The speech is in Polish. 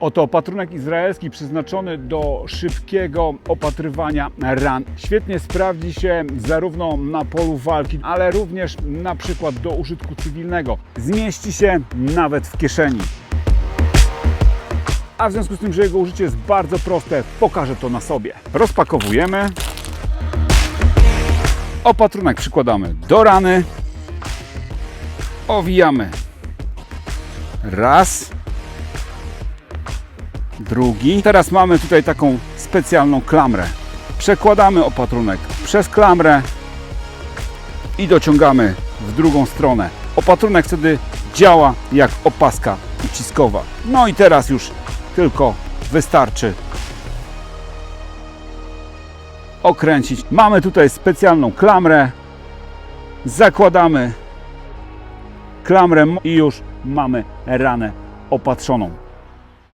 Oto opatrunek izraelski przeznaczony do szybkiego opatrywania ran. Świetnie sprawdzi się zarówno na polu walki, ale również na przykład do użytku cywilnego. Zmieści się nawet w kieszeni. A w związku z tym, że jego użycie jest bardzo proste, pokażę to na sobie. Rozpakowujemy. Opatrunek przykładamy do rany. Owijamy. Raz. Drugi. Teraz mamy tutaj taką specjalną klamrę. Przekładamy opatrunek przez klamrę i dociągamy w drugą stronę. Opatrunek wtedy działa jak opaska uciskowa. No i teraz już tylko wystarczy okręcić. Mamy tutaj specjalną klamrę. Zakładamy klamrę i już mamy ranę opatrzoną.